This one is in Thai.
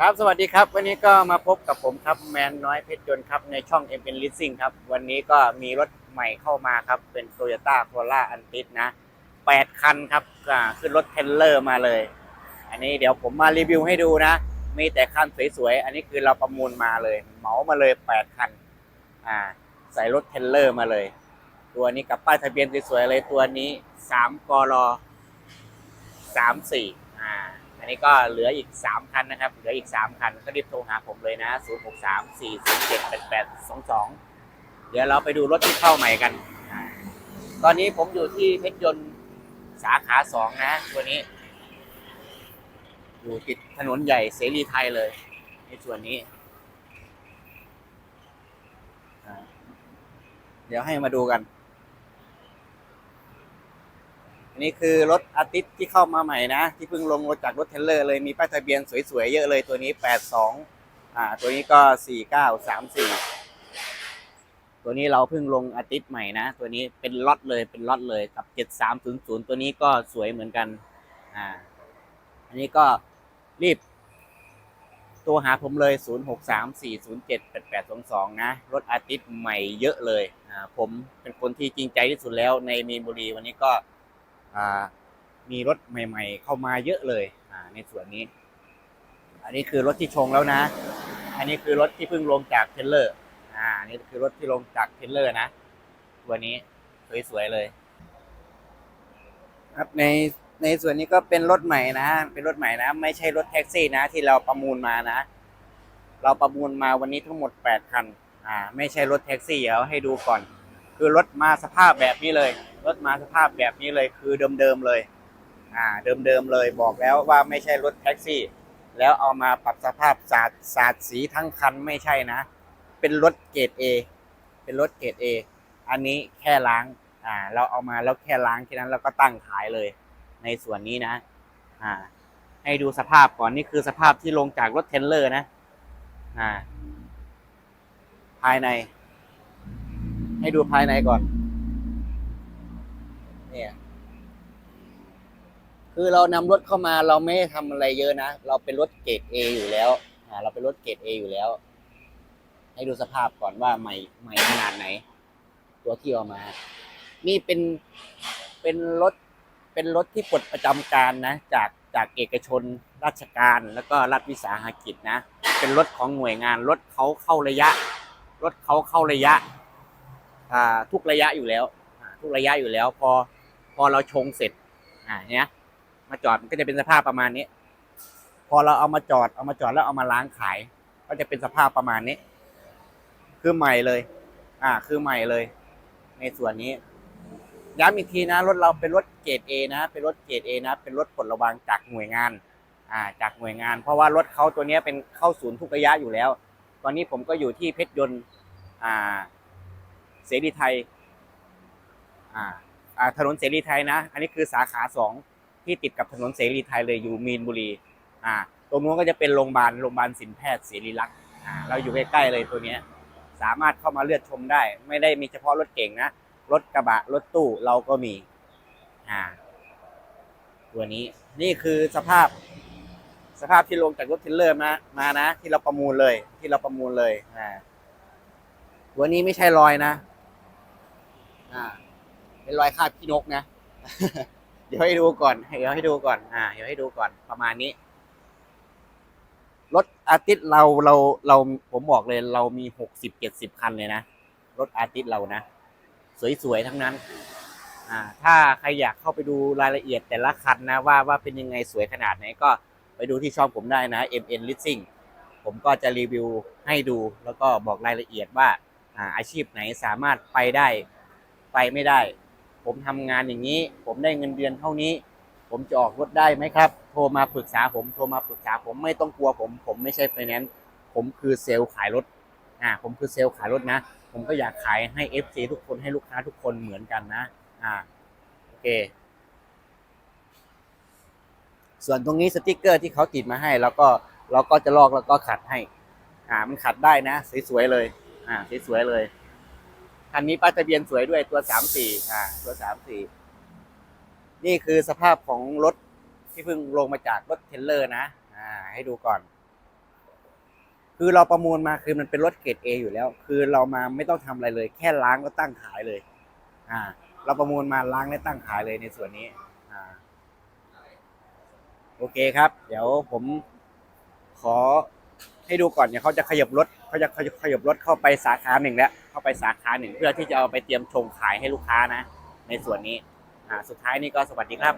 ครับสวัสดีครับ วันนี้ก็มาพบกับผมครับแมนน้อยเพชรยนต์ครับในช่อง m อ็ม l e a s i n g ครับ วันนี้ก็มีรถใหม่เข้ามาครับ เป็น Toyota Corolla a n t i s นะ8 คันครับอ่าขึ้นรถเทรลเลอร์มาเลย อันนี้เดี๋ยวผมมารีวิวให้ดูนะ มีแต่คันสวยๆ อันนี้คือเราประมูลมาเลย เหมามาเลย 8 คันอ่าใส่รถเทรลเลอร์มาเลย ตัวนี้กับป้ายทะเบียนสวยๆเลยตัวนี้3กร34อ่า อันนี้ก็เหลืออีก 3 คันนะครับ เหลืออีก 3 คัน ก็รีบโทรหาผมเลยนะ 0 6 3 4 0 7 8 8 2 2 เดี๋ยวเราไปดูรถที่เข้าใหม่กัน ตอนนี้ผมอยู่ที่เพชรยนต์สาขา 2 นะ ตัวนี้ อยู่ติดถนนใหญ่เสรีไทยเลย ในส่วนนี้ เดี๋ยวให้มาดูกัน อันนี้คือรถอาทิตย์ที่เข้ามาใหม่นะ ที่เพิ่งลงรถจากรถเทลเลอร์เลยมีป้ายทะเบียนสวยๆเยอะเลยตัวนี้ 82อ่าตัวนี้ก็ 4934 ตัวนี้เราเพิ่งลงอาทิตย์ใหม่นะ ตัวนี้เป็นล็อตเลยเป็นล็อตเลยกับ 7300 ตัวนี้ก็สวยเหมือนกันอ่าอันนี้ก็รีบตัวหาผมเลย 0634078822 นะ รถอาทิตย์ใหม่เยอะเลยอ่าผมเป็นคนที่จริงใจที่สุดแล้วในมีนบุรีวันนี้ก็ มีรถใหม่ ๆ เข้ามาเยอะเลยในส่วนนี้ อันนี้คือรถที่ชงแล้วนะ อันนี้คือรถที่เพิ่งลงจากเทเลอร์อ่านี่คือรถที่ลงจากเทเลอร์นะ ตัวนี้สวยๆเลย ครับในในส่วนนี้ก็เป็นรถใหม่นะ เป็นรถใหม่นะ ไม่ใช่รถแท็กซี่นะ ที่เราประมูลมานะ เราประมูลมาวันนี้ทั้งหมด 8 คัน อ่า ไม่ใช่รถแท็กซี่เดี๋ยวให้ดูก่อน คือรถมาสภาพแบบนี้เลย รถมาสภาพแบบนี้เลย คือเดิมๆเลย อ่า เดิมๆเลย บอกแล้วว่าไม่ใช่รถแท็กซี่ แล้วเอามาปรับสภาพสาดสาดสีทั้งคันไม่ใช่นะ เป็นรถเกรด A เป็นรถเกรด A อันนี้แค่ล้าง อ่า เราเอามาแล้วแค่ล้างแค่นั้นแล้วก็ตั้งขายเลย ในส่วนนี้นะ อ่า ให้ดูสภาพก่อนนี่คือสภาพที่ลงจากรถเทรลเลอร์นะ อ่า ภายใน ให้ดูภายในก่อน เนี่ย คือเรานำรถเข้ามาเราไม่ทำอะไรเยอะนะ เราเป็นรถเกรด A อยู่แล้วอ่าเราเป็นรถเกรด A อยู่แล้ว ให้ดูสภาพก่อนว่าใหม่ใหม่ขนาดไหน ตัวที่เอามา นี่เป็นเป็นรถเป็นรถที่ปลดประจำการนะ จากจากเอกชน ราชการแล้วก็รัฐวิสาหกิจนะ เป็นรถของหน่วยงานรถเขาเข้าระยะ รถเขาเข้าระยะ ทุกระยะอยู่แล้วทุกระยะอยู่แล้ว พอพอเราชงเสร็จอ่าเนี้ยมาจอดมันก็จะเป็นสภาพประมาณนี้ พอเราเอามาจอดเอามาจอดแล้วเอามาล้างขาย ก็จะเป็นสภาพประมาณนี้ คือใหม่เลย อ่า คือใหม่เลย ในส่วนนี้ย้ำอีกทีนะรถเราเป็นรถเกรด A นะ เป็นรถเกรด A นะ เป็นรถปลดระวางจากหน่วยงาน อ่า จากหน่วยงาน เพราะว่ารถเขาตัวนี้เป็นเข้าศูนย์ทุกระยะอยู่แล้ว ตอนนี้ผมก็อยู่ที่เพชรยนต์ อ่า เสรีไทยอ่าอ่าถนนเสรีไทยนะ อันนี้คือสาขาสองที่ติดกับถนนเสรีไทยเลยอยู่มีนบุรีอ่าตรงนู้นก็จะเป็นโรงพยาบาลโรงพยาบาลสินแพทย์เสรีรักษ์อ่าเราอยู่ใกล้ๆเลยตัวเนี้ยสามารถเข้ามาเลือกชมได้ ไม่ได้มีเฉพาะรถเก่งนะ รถกระบะรถตู้เราก็มีอ่าตัวนี้นี่คือสภาพสภาพที่ลงจากรถเทรลเลอร์มามานะ ที่เราประมูลเลย ที่เราประมูลเลยอ่าตัวนี้ไม่ใช่รอยนะ อ่า เป็นรอยคาบขี้นกนะ เดี๋ยวให้ดูก่อน เดี๋ยวให้ดูก่อน อ่า เดี๋ยวให้ดูก่อน ประมาณนี้ รถอาทิตย์เราเราเราผมบอกเลยเรามีหกสิบเจ็ดสิบคันเลยนะ รถอาทิตย์เรานะ สวยๆทั้งนั้น อ่า ถ้าใครอยากเข้าไปดูรายละเอียดแต่ละคันนะ ว่าว่าเป็นยังไงสวยขนาดไหนก็ไปดูที่ช่องผมได้นะ MN Leasing ผมก็จะรีวิวให้ดูแล้วก็บอกรายละเอียดว่าอ่าอาชีพไหนสามารถไปได้ ไปไม่ได้ ผมทำงานอย่างนี้ ผมได้เงินเดือนเท่านี้ ผมจะออกรถได้ไหมครับ โทรมาปรึกษาผมโทรมาปรึกษาผมไม่ต้องกลัวผม ผมไม่ใช่ไฟแนนซ์ผมคือเซลล์ขายรถอ่าผมคือเซลล์ขายรถนะ ผมก็อยากขายให้ FC ทุกคนให้ลูกค้าทุกคนเหมือนกันนะอ่าโอเค ส่วนตรงนี้สติกเกอร์ที่เขาติดมาให้ แล้วก็เราก็จะลอกแล้วก็ขัดให้ อ่ามันขัดได้นะ สวยๆเลย อ่าสวยๆเลย คันนี้ป้ายทะเบียนสวยด้วยตัวสามสี่อ่าตัวสามสี่นี่คือสภาพของรถที่เพิ่งลงมาจากรถเทรลเลอร์นะอ่าให้ดูก่อน คือเราประมูลมาคือมันเป็นรถเกรด A อยู่แล้ว คือเรามาไม่ต้องทำอะไรเลย แค่ล้างก็ตั้งขายเลย อ่า เราประมูลมาล้างและตั้งขายเลยในส่วนนี้ อ่า โอเคครับ เดี๋ยวผมขอ ให้ดูก่อนเนี่ยเขาจะขยับรถเขาจะขยบขยับรถเข้าไปสาขาหนึ่งแล้วเข้าไปสาขาหนึ่งเพื่อที่จะเอาไปเตรียมชงขายให้ลูกค้านะ ในส่วนนี้อ่าสุดท้ายนี่ก็สวัสดีครับ